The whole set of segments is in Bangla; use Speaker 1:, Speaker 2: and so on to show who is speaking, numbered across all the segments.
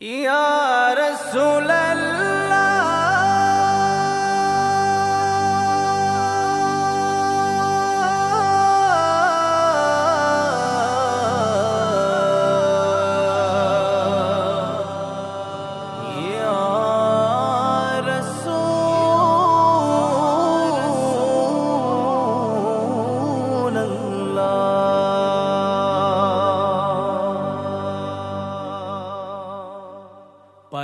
Speaker 1: Yeah.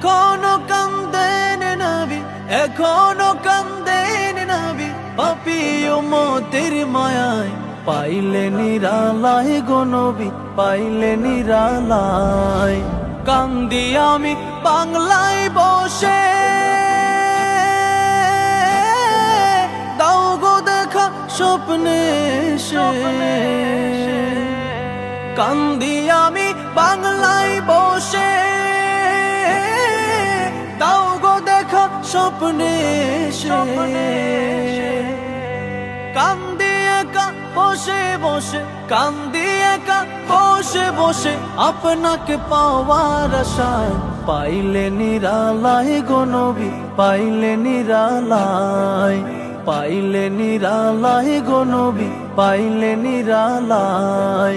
Speaker 1: এখনও কান্দেন নবী, এখনও কান্দেন নবী। পাপি মতের মায়ায়, পাইলে নিরালাই গো নবী, পাইলে নিরালাই কান্দি আমি বাংলায় বসে। দাও গো দেখা স্বপ্নে কান্দি আমি বাংলায় বসে। দাও গো দেখা স্বপ্নে কান্দি একা বসে বসে কান্দি একা বসে বসে আপনাকে পাওয়ার আশায় পাইলে নিরালাই গো নবী পাইলে নিরালাই পাইলে নিরালাই গো নবী পাইলে নিরালাই